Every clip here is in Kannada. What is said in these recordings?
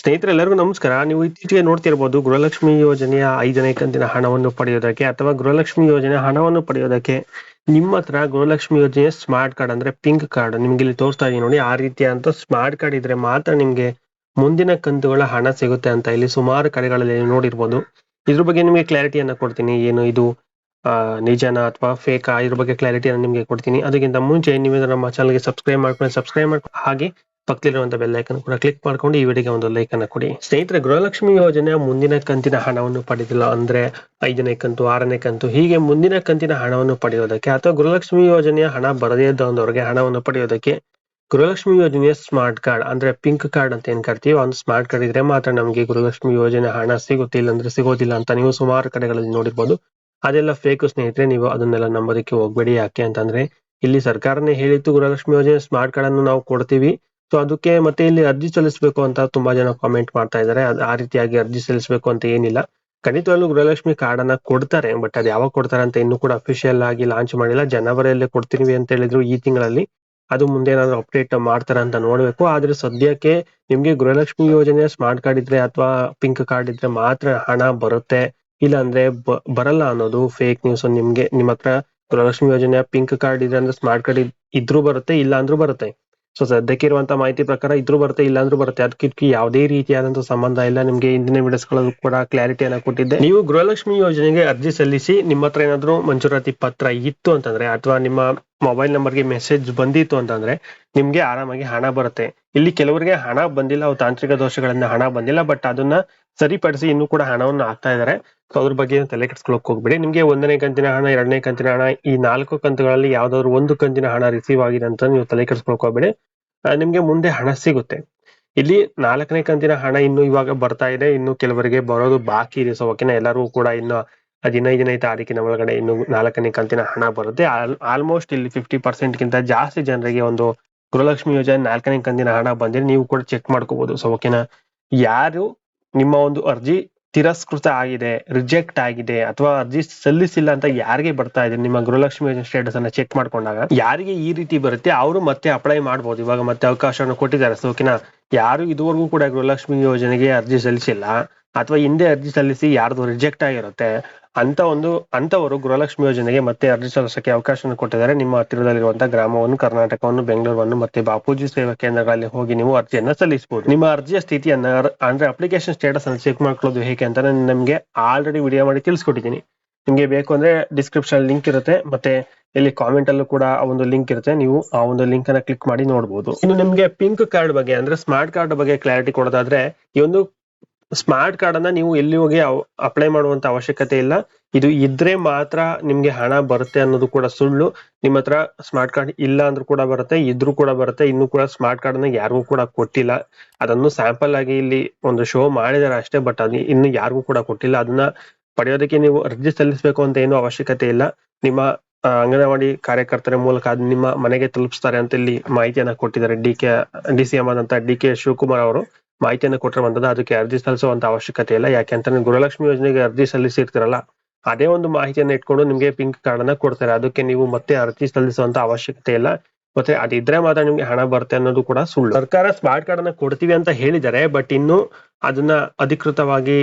ಸ್ನೇಹಿತರೆ ಎಲ್ಲರಿಗೂ ನಮಸ್ಕಾರ. ನೀವು ಇತ್ತೀಚೆಗೆ ನೋಡ್ತಿರ್ಬೋದು ಗೃಹಲಕ್ಷ್ಮಿ ಯೋಜನೆಯ ಐದನೇ ಕಂತಿನ ಹಣವನ್ನು ಪಡೆಯೋದಕ್ಕೆ ಅಥವಾ ಗೃಹಲಕ್ಷ್ಮಿ ಯೋಜನೆ ಹಣವನ್ನು ಪಡೆಯೋದಕ್ಕೆ ನಿಮ್ಮ ಹತ್ರ ಗೃಹಲಕ್ಷ್ಮಿ ಯೋಜನೆಯ ಸ್ಮಾರ್ಟ್ ಕಾರ್ಡ್ ಅಂದ್ರೆ ಪಿಂಕ್ ಕಾರ್ಡ್ ನಿಮ್ಗೆ ಇಲ್ಲಿ ತೋರಿಸ್ತಾ ಇದೀನಿ ನೋಡಿ. ಆ ರೀತಿಯಾದಂತ ಸ್ಮಾರ್ಟ್ ಕಾರ್ಡ್ ಇದ್ರೆ ಮಾತ್ರ ನಿಮ್ಗೆ ಮುಂದಿನ ಕಂತುಗಳ ಹಣ ಸಿಗುತ್ತೆ ಅಂತ ಇಲ್ಲಿ ಸುಮಾರು ಕಡೆಗಳಲ್ಲಿ ನೋಡಿರ್ಬೋದು. ಇದ್ರ ಬಗ್ಗೆ ನಿಮಗೆ ಕ್ಲಾರಿಟಿಯನ್ನು ಕೊಡ್ತೀನಿ. ಏನು ಇದು ನಿಜನ ಅಥವಾ ಫೇಕಾ ಇದ್ರ ಬಗ್ಗೆ ಕ್ಲಾರಿಟಿಯನ್ನು ನಿಮಗೆ ಕೊಡ್ತೀನಿ. ಅದಕ್ಕಿಂತ ಮುಂಚೆ ನೀವು ನಮ್ಮ ಚಾನಲ್ಗೆ ಸಬ್ಸ್ಕ್ರೈಬ್ ಮಾಡ್ಕೊಂಡು ಸಬ್ಸ್ಕ್ರೈಬ್ ಮಾಡ್ಕೊಂಡು ಹಾಗೆ ಪಕ್ಕದಲ್ಲಿರುವಂತ ಬೆಲ್ ಐಕನ್ ಕೂಡ ಕ್ಲಿಕ್ ಮಾಡ್ಕೊಂಡು ಈ ವಿಡಿಯೋಗೆ ಒಂದು ಲೈಕ್ ಅನ್ನ ಕೊಡಿ. ಸ್ನೇಹಿತರೆ, ಗೃಹಲಕ್ಷ್ಮಿ ಯೋಜನೆ ಮುಂದಿನ ಕಂತಿನ ಹಣವನ್ನು ಪಡೆದಿಲ್ಲ ಅಂದ್ರೆ ಐದನೇ ಕಂತು, ಆರನೇ ಕಂತು, ಹೀಗೆ ಮುಂದಿನ ಕಂತಿನ ಹಣವನ್ನು ಪಡೆಯೋದಕ್ಕೆ ಅಥವಾ ಗೃಹಲಕ್ಷ್ಮಿ ಯೋಜನೆಯ ಹಣ ಬರದೇ ಇದ್ದವರಿಗೆ ಹಣವನ್ನು ಪಡೆಯೋದಕ್ಕೆ ಗೃಹಲಕ್ಷ್ಮಿ ಯೋಜನೆಯ ಸ್ಮಾರ್ಟ್ ಕಾರ್ಡ್ ಅಂದ್ರೆ ಪಿಂಕ್ ಕಾರ್ಡ್ ಅಂತ ಏನ್ ಕರಿತೀವಿ? ಒಂದು ಸ್ಮಾರ್ಟ್ ಕಾರ್ಡ್ ಇದ್ರೆ ಮಾತ್ರ ನಮಗೆ ಗೃಹಲಕ್ಷ್ಮಿ ಯೋಜನೆ ಹಣ ಸಿಗುತ್ತಿಲ್ಲ ಅಂದ್ರೆ ಸಿಗೋದಿಲ್ಲ ಅಂತ ನೀವು ಸುಮಾರು ಕಡೆಗಳಲ್ಲಿ ನೋಡಿರ್ಬೋದು. ಅದೆಲ್ಲ ಫೇಕ್ ಸ್ನೇಹಿತರೆ, ನೀವು ಅದನ್ನೆಲ್ಲ ನಂಬೋದಕ್ಕೆ ಹೋಗ್ಬೇಡಿ. ಯಾಕೆ ಅಂತಂದ್ರೆ, ಇಲ್ಲಿ ಸರ್ಕಾರನೇ ಹೇಳಿತ್ತು ಗೃಹಲಕ್ಷ್ಮಿ ಯೋಜನೆ ಸ್ಮಾರ್ಟ್ ಕಾರ್ಡ್ ಅನ್ನು ನಾವು ಕೊಡ್ತೀವಿ. ಸೊ ಅದಕ್ಕೆ ಮತ್ತೆ ಇಲ್ಲಿ ಅರ್ಜಿ ಸಲ್ಲಿಸಬೇಕು ಅಂತ ತುಂಬಾ ಜನ ಕಾಮೆಂಟ್ ಮಾಡ್ತಾ ಇದ್ದಾರೆ. ಆ ರೀತಿಯಾಗಿ ಅರ್ಜಿ ಸಲ್ಲಿಸಬೇಕು ಅಂತ ಏನಿಲ್ಲ. ಖಂಡಿತವಾಗ್ಲೂ ಗೃಹಲಕ್ಷ್ಮಿ ಕಾರ್ಡ್ ಅನ್ನ ಕೊಡ್ತಾರೆ ಬಟ್ ಅದು ಯಾವಾಗ ಕೊಡ್ತಾರೆ ಅಂತ ಇನ್ನು ಕೂಡ ಅಫಿಷಿಯಲ್ ಆಗಿ ಲಾಂಚ್ ಮಾಡಿಲ್ಲ. ಜನವರಿಯಲ್ಲೇ ಕೊಡ್ತೀವಿ ಅಂತ ಹೇಳಿದ್ರು ಈ ತಿಂಗಳಲ್ಲಿ. ಅದು ಮುಂದೆ ಏನಾದ್ರು ಅಪ್ಡೇಟ್ ಮಾಡ್ತಾರೆ ಅಂತ ನೋಡ್ಬೇಕು. ಆದ್ರೆ ಸದ್ಯಕ್ಕೆ ನಿಮ್ಗೆ ಗೃಹಲಕ್ಷ್ಮಿ ಯೋಜನೆ ಸ್ಮಾರ್ಟ್ ಕಾರ್ಡ್ ಇದ್ರೆ ಅಥವಾ ಪಿಂಕ್ ಕಾರ್ಡ್ ಇದ್ರೆ ಮಾತ್ರ ಹಣ ಬರುತ್ತೆ. ಇಲ್ಲ ಅಂದ್ರೆ ಬರಲ್ಲ ಅನ್ನೋದು ಫೇಕ್ ನ್ಯೂಸ್ ನಿಮ್ಗೆ, ನಿಮ್ಮ ಹತ್ರ ಗೃಹಲಕ್ಷ್ಮಿ ಯೋಜನೆ ಪಿಂಕ್ ಕಾರ್ಡ್ ಇದೆ ಅಂದ್ರೆ ಸ್ಮಾರ್ಟ್ ಕಾರ್ಡ್ ಇದ್ರೂ ಬರುತ್ತೆ ಇಲ್ಲ ಅಂದ್ರೂ ಬರುತ್ತೆ. ಸೊ ಸದ್ಯಕ್ಕೆ ಇರುವಂತ ಮಾಹಿತಿ ಪ್ರಕಾರ ಇದ್ರು ಬರುತ್ತೆ, ಇಲ್ಲಾಂದ್ರೂ ಬರುತ್ತೆ. ಅದಕ್ಕೆ ಯಾವುದೇ ರೀತಿಯಾದಂತಹ ಸಂಬಂಧ ಇಲ್ಲ. ನಿಮ್ಗೆ ಇಂದಿನ ವಿಡಿಯೋಸ್ ಗಳಲ್ಲೂ ಕೂಡ ಕ್ಲಾರಿಟಿಯನ್ನ ಕೊಟ್ಟಿದ್ದೆ. ನೀವು ಗೃಹಲಕ್ಷ್ಮಿ ಯೋಜನೆಗೆ ಅರ್ಜಿ ಸಲ್ಲಿಸಿ ನಿಮ್ಮ ಹತ್ರ ಏನಾದ್ರು ಮಂಜೂರಾತಿ ಪತ್ರ ಇತ್ತು ಅಂತಂದ್ರೆ, ಅಥವಾ ನಿಮ್ಮ ಮೊಬೈಲ್ ನಂಬರ್ಗೆ ಮೆಸೇಜ್ ಬಂದಿತ್ತು ಅಂತಂದ್ರೆ ನಿಮ್ಗೆ ಆರಾಮಾಗಿ ಹಣ ಬರುತ್ತೆ. ಇಲ್ಲಿ ಕೆಲವರಿಗೆ ಹಣ ಬಂದಿಲ್ಲ ಅವು ತಾಂತ್ರಿಕ ದೋಷಗಳಿಂದ ಹಣ ಬಂದಿಲ್ಲ ಬಟ್ ಅದನ್ನ ಸರಿಪಡಿಸಿ ಇನ್ನೂ ಕೂಡ ಹಣವನ್ನು ಹಾಕ್ತಾ ಇದಾರೆ. ಸೊ ಅದ್ರ ಬಗ್ಗೆ ತಲೆ ಕೆಡ್ಸ್ಕೊಳಕ್ ಹೋಗ್ಬೇಡಿ. ನಿಮ್ಗೆ ಒಂದನೇ ಕಂತಿನ ಹಣ, ಎರಡನೇ ಕಂತಿನ ಹಣ, ಈ ನಾಲ್ಕು ಕಂತುಗಳಲ್ಲಿ ಯಾವ್ದಾದ್ರು ಒಂದು ಕಂತಿನ ಹಣ ರಿಸೀವ್ ಆಗಿದೆ ಅಂತ ನೀವು ತಲೆ ಕೆಡ್ಸ್ಕೊಳಕ್ ಹೋಗ್ಬೇಡಿ. ನಿಮ್ಗೆ ಮುಂದೆ ಹಣ ಸಿಗುತ್ತೆ. ಇಲ್ಲಿ ನಾಲ್ಕನೇ ಕಂತಿನ ಹಣ ಇನ್ನು ಇವಾಗ ಬರ್ತಾ ಇದೆ. ಇನ್ನು ಕೆಲವರಿಗೆ ಬರೋದು ಬಾಕಿ ಇದೆ. ಸೊ ಓಕೆನಾ ಎಲ್ಲರೂ ಕೂಡ ಇನ್ನು ಹದಿನೈದನೇ ತಾರೀಕಿನ ಒಳಗಡೆ ಇನ್ನು ನಾಲ್ಕನೇ ಕಂತಿನ ಹಣ ಬರುತ್ತೆ. ಆಲ್ಮೋಸ್ಟ್ ಇಲ್ಲಿ ಫಿಫ್ಟಿ ಪರ್ಸೆಂಟ್ ಗಿಂತ ಜಾಸ್ತಿ ಜನರಿಗೆ ಒಂದು ಗೃಹಲಕ್ಷ್ಮಿ ಯೋಜನೆ ನಾಲ್ಕನೇ ಕಂತಿನ ಹಣ ಬಂದಿದೆ. ನೀವು ಕೂಡ ಚೆಕ್ ಮಾಡ್ಕೋಬಹುದು ಸೊ ಓಕೆನಾ ಯಾರು ನಿಮ್ಮ ಒಂದು ಅರ್ಜಿ ತಿರಸ್ಕೃತ ಆಗಿದೆ ರಿಜೆಕ್ಟ್ ಆಗಿದೆ, ಅಥವಾ ಅರ್ಜಿ ಸಲ್ಲಿಸಿಲ್ಲ ಅಂತ ಯಾರಿಗೆ ಬರ್ತಾ ಇದೆ? ನಿಮ್ಮ ಗೃಹಲಕ್ಷ್ಮಿ ಯೋಜನೆ ಸ್ಟೇಟಸ್ ಅನ್ನ ಚೆಕ್ ಮಾಡ್ಕೊಂಡಾಗ ಯಾರಿಗೆ ಈ ರೀತಿ ಬರುತ್ತೆ? ಅವರು ಮತ್ತೆ ಅಪ್ಲೈ ಮಾಡಬಹುದು ಇವಾಗ ಮತ್ತೆ ಅವಕಾಶವನ್ನು ಕೊಟ್ಟಿದ್ದಾರೆ. ಸೊ ಓಕೆನಾ ಯಾರು ಇದುವರೆಗೂ ಕೂಡ ಗೃಹಲಕ್ಷ್ಮಿ ಯೋಜನೆಗೆ ಅರ್ಜಿ ಸಲ್ಲಿಸಿಲ್ಲ, ಅಥವಾ ಹಿಂದೆ ಅರ್ಜಿ ಸಲ್ಲಿಸಿ ಯಾರ್ದು ರಿಜೆಕ್ಟ್ ಆಗಿರುತ್ತೆ ಅಂತ ಒಂದು, ಅಂತವರು ಗೃಹಲಕ್ಷ್ಮಿ ಯೋಜನೆಗೆ ಮತ್ತೆ ಅರ್ಜಿ ಸಲ್ಲಿಸಕ್ಕೆ ಅವಕಾಶವನ್ನು ಕೊಟ್ಟಿದ್ದಾರೆ. ನಿಮ್ಮ ಹತ್ತಿರದಲ್ಲಿರುವಂತಹ ಗ್ರಾಮವನ್ನು, ಕರ್ನಾಟಕವನ್ನು, ಬೆಂಗಳೂರನ್ನು ಮತ್ತೆ ಬಾಪೂಜಿ ಸೇವಾ ಕೇಂದ್ರಗಳಲ್ಲಿ ಹೋಗಿ ನೀವು ಅರ್ಜಿಯನ್ನ ಸಲ್ಲಿಸಬಹುದು. ನಿಮ್ಮ ಅರ್ಜಿಯ ಸ್ಥಿತಿಯನ್ನ ಅಂದ್ರೆ ಅಪ್ಲಿಕೇಶನ್ ಸ್ಟೇಟಸ್ ಅನ್ನು ಚೆಕ್ ಮಾಡ್ಕೊಳ್ಳೋದು ಹೇಗೆ ಅಂತ ನಾನು ನಿಮಗೆ ಆಲ್ರೆಡಿ ವಿಡಿಯೋ ಮಾಡಿ ತಿಳಿಸ್ಕೊಟ್ಟಿದ್ದೀನಿ. ನಿಮಗೆ ಬೇಕು ಅಂದ್ರೆ ಡಿಸ್ಕ್ರಿಪ್ಷನ್ ಲಿಂಕ್ ಇರುತ್ತೆ. ಮತ್ತೆ ಇಲ್ಲಿ ಕಾಮೆಂಟ್ ಅಲ್ಲೂ ಕೂಡ ಆ ಒಂದು ಲಿಂಕ್ ಇರುತ್ತೆ. ನೀವು ಆ ಒಂದು ಲಿಂಕ್ ಅನ್ನ ಕ್ಲಿಕ್ ಮಾಡಿ ನೋಡಬಹುದು ಇನ್ನು ನಿಮ್ಗೆ ಪಿಂಕ್ ಕಾರ್ಡ್ ಬಗ್ಗೆ ಅಂದ್ರೆ ಸ್ಮಾರ್ಟ್ ಕಾರ್ಡ್ ಬಗ್ಗೆ ಕ್ಲಾರಿಟಿ ಕೊಡೋದಾದ್ರೆ ಈ ಒಂದು ಸ್ಮಾರ್ಟ್ ಕಾರ್ಡ್ ಅನ್ನ ನೀವು ಎಲ್ಲಿ ಹೋಗಿ ಅಪ್ಲೈ ಮಾಡುವಂತ ಅವಶ್ಯಕತೆ ಇಲ್ಲ. ಇದು ಇದ್ರೆ ಮಾತ್ರ ನಿಮ್ಗೆ ಹಣ ಬರುತ್ತೆ ಅನ್ನೋದು ಕೂಡ ಸುಳ್ಳು. ನಿಮ್ಮ ಹತ್ರ ಸ್ಮಾರ್ಟ್ ಕಾರ್ಡ್ ಇಲ್ಲ ಅಂದ್ರೂ ಕೂಡ ಬರುತ್ತೆ, ಇದ್ರೂ ಕೂಡ ಬರುತ್ತೆ, ಇನ್ನು ಕೂಡ ಸ್ಮಾರ್ಟ್ ಕಾರ್ಡ್ ಅನ್ನ ಯಾರಿಗೂ ಕೂಡ ಕೊಟ್ಟಿಲ್ಲ. ಅದನ್ನು ಸ್ಯಾಂಪಲ್ ಆಗಿ ಇಲ್ಲಿ ಒಂದು ಶೋ ಮಾಡಿದಾರೆ ಅಷ್ಟೇ ಬಟ್ ಅದು ಇನ್ನು ಯಾರಿಗೂ ಕೂಡ ಕೊಟ್ಟಿಲ್ಲ. ಅದನ್ನ ಪಡೆಯೋದಕ್ಕೆ ನೀವು ಅರ್ಜಿ ಸಲ್ಲಿಸಬೇಕು ಅಂತ ಏನು ಅವಶ್ಯಕತೆ ಇಲ್ಲ. ನಿಮ್ಮ ಅಂಗನವಾಡಿ ಕಾರ್ಯಕರ್ತರ ಮೂಲಕ ಅದ್ ನಿಮ್ಮ ಮನೆಗೆ ತಲುಪಿಸ್ತಾರೆ ಅಂತ ಇಲ್ಲಿ ಮಾಹಿತಿಯನ್ನ ಕೊಟ್ಟಿದ್ದಾರೆ D K, D C M ಆದಂತ ಡಿ ಕೆ ಶಿವಕುಮಾರ್ ಅವರು. ಮಾಹಿತಿಯನ್ನು ಕೊಟ್ಟಿರುವಂತದ್ದು ಅದಕ್ಕೆ ಅರ್ಜಿ ಸಲ್ಲಿಸುವಂತ ಅವಶ್ಯಕತೆ ಇಲ್ಲ. ಯಾಕೆ ಅಂತ ನೀವು ಗೃಹಲಕ್ಷ್ಮಿ ಯೋಜನೆಗೆ ಅರ್ಜಿ ಸಲ್ಲಿಸಿರ್ತೀರಲ್ಲ, ಅದೇ ಒಂದು ಮಾಹಿತಿಯನ್ನು ಇಟ್ಕೊಂಡು ನಿಮಗೆ ಪಿಂಕ್ ಕಾರ್ಡ್ ಅನ್ನ ಕೊಡ್ತಾರೆ. ಅದಕ್ಕೆ ನೀವು ಮತ್ತೆ ಅರ್ಜಿ ಸಲ್ಲಿಸುವಂತ ಅವಶ್ಯಕತೆ ಇಲ್ಲ. ಮತ್ತೆ ಅದಿದ್ರೆ ಮಾತ್ರ ನಿಮ್ಗೆ ಹಣ ಬರುತ್ತೆ ಅನ್ನೋದು ಕೂಡ ಸುಳ್ಳು. ಸರ್ಕಾರ ಸ್ಮಾರ್ಟ್ ಕಾರ್ಡ್ ಅನ್ನ ಕೊಡ್ತೀವಿ ಅಂತ ಹೇಳಿದ್ದಾರೆ ಬಟ್ ಇನ್ನು ಅದನ್ನ ಅಧಿಕೃತವಾಗಿ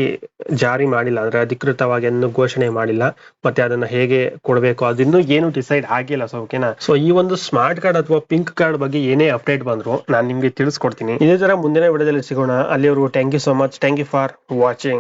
ಜಾರಿ ಮಾಡಿಲ್ಲ, ಅಂದ್ರೆ ಅಧಿಕೃತವಾಗಿ ಅನ್ನು ಘೋಷಣೆ ಮಾಡಿಲ್ಲ, ಮತ್ತೆ ಅದನ್ನ ಹೇಗೆ ಕೊಡಬೇಕು ಅದಿನ್ನೂ ಏನು ಡಿಸೈಡ್ ಆಗಿಲ್ಲ ಸೊ ಓಕೆನಾ ಸೊ ಈ ಒಂದು ಸ್ಮಾರ್ಟ್ ಕಾರ್ಡ್ ಅಥವಾ ಪಿಂಕ್ ಕಾರ್ಡ್ ಬಗ್ಗೆ ಏನೇ ಅಪ್ಡೇಟ್ ಬಂದ್ರು ನಾನು ನಿಮ್ಗೆ ತಿಳಿಸ್ಕೊಡ್ತೀನಿ. ಇದೇ ತರ ಮುಂದಿನ ವಿಡಿಯೋದಲ್ಲಿ ಸಿಗೋಣ. ಅಲ್ಲಿವರೆಗೂ thank you so much thank you for watching